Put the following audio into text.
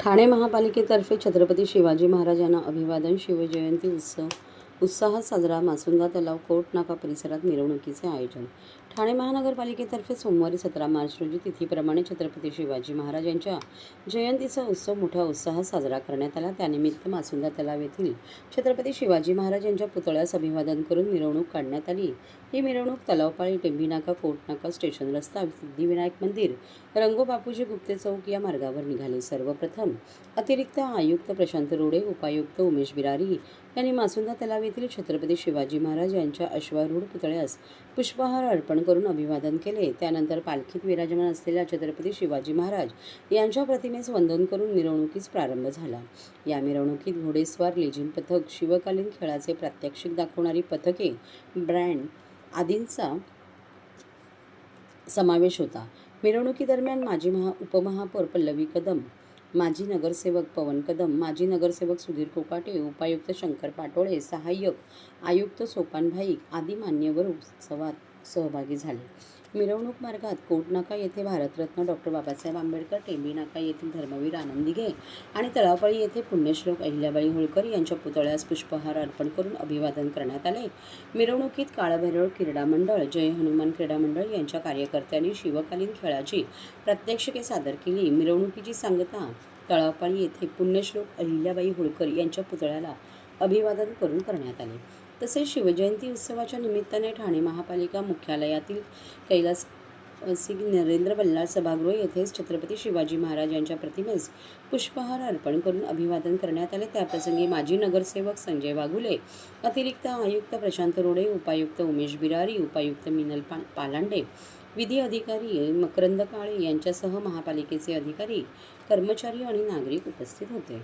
ठाणे महापालिकेतर्फे छत्रपती शिवाजी महाराजांना अभिवादन शिवजयंती उत्सव. उत्साहात साजरा मासुंदा तलाव कोट नाका परिसरात मिरवणुकीचे आयोजन. ठाणे महानगरपालिकेतर्फे सोमवारी सतरा मार्च रोजी तिथीप्रमाणे छत्रपती शिवाजी महाराजांच्या जयंतीचा उत्सव मोठ्या उत्साहात साजरा करण्यात आला. त्यानिमित्त मासुंदा तलाव येथील छत्रपती शिवाजी महाराजांच्या पुतळ्यास अभिवादन करून मिरवणूक काढण्यात आली. ही मिरवणूक तलावपाळी टेंभी नाका कोट नाका स्टेशन रस्ता सिद्धिविनायक मंदिर रंगो बापूजी गुप्ते चौक या मार्गावर निघाले. सर्वप्रथम अतिरिक्त आयुक्त प्रशांत रोडे उपायुक्त उमेश बिरारी यांनी मासुंदा तलाव येथील छत्रपती शिवाजी महाराज यांच्या अश्वारूढ पुतळ्यास पुष्पहार अर्पण करून अभिवादन केले. त्यानंतर पालखीत विराजमान असलेल्या छत्रपती शिवाजी महाराज यांच्या प्रतिमेस वंदन करून मिरवणुकीस प्रारंभ झाला. या मिरवणुकीत घोडेस्वार लेझिम पथक शिवकालीन खेळाचे प्रात्यक्षिक दाखवणारी पथके ब्रँड आदींचा समावेश होता. मिरवणुकीदरम्यान माजी महा उपमहापौर पल्लवी कदम माजी नगरसेवक पवन कदम माजी नगरसेवक सुधीर कोकाटे उपायुक्त शंकर पाटोळे सहाय्यक आयुक्त सोपान भाईक आदी मान्यवर उत्सवात सहभागी झाले. मिरवणूक मार्गात कोटनाका येथे भारतरत्न डॉक्टर बाबासाहेब आंबेडकर टेंबीनाका येथील धर्मवीर आनंद दिघे आणि तळावळी येथे पुण्यश्लोक अहिल्याबाई होळकर यांच्या पुतळ्यास पुष्पहार अर्पण करून अभिवादन करण्यात आले. मिरवणुकीत काळभैरव क्रीडा मंडळ जय हनुमान क्रीडा मंडळ यांच्या कार्यकर्त्यांनी शिवकालीन खेळाची प्रात्यक्षिके सादर केली. मिरवणुकीची सांगता तळावपाळी येथे पुण्यश्लोक अहिल्याबाई होळकर यांच्या पुतळ्याला अभिवादन करून करण्यात आले. तसेच शिवजयंती उत्सवाच्या निमित्ताने ठाणे महापालिका मुख्यालयातील कैलास सिंग नरेंद्र बल्लाळ सभागृह येथेच छत्रपती शिवाजी महाराज यांच्या प्रतिमेस पुष्पहार अर्पण करून अभिवादन करण्यात आले. त्याप्रसंगी माजी नगरसेवक संजय वाघुले अतिरिक्त आयुक्त प्रशांत रोडे उपायुक्त उमेश बिरारी उपायुक्त मिनल पा पालांडे विधी अधिकारी मकरंद काळे यांच्यासह महापालिकेचे अधिकारी कर्मचारी आणि नागरिक उपस्थित होते.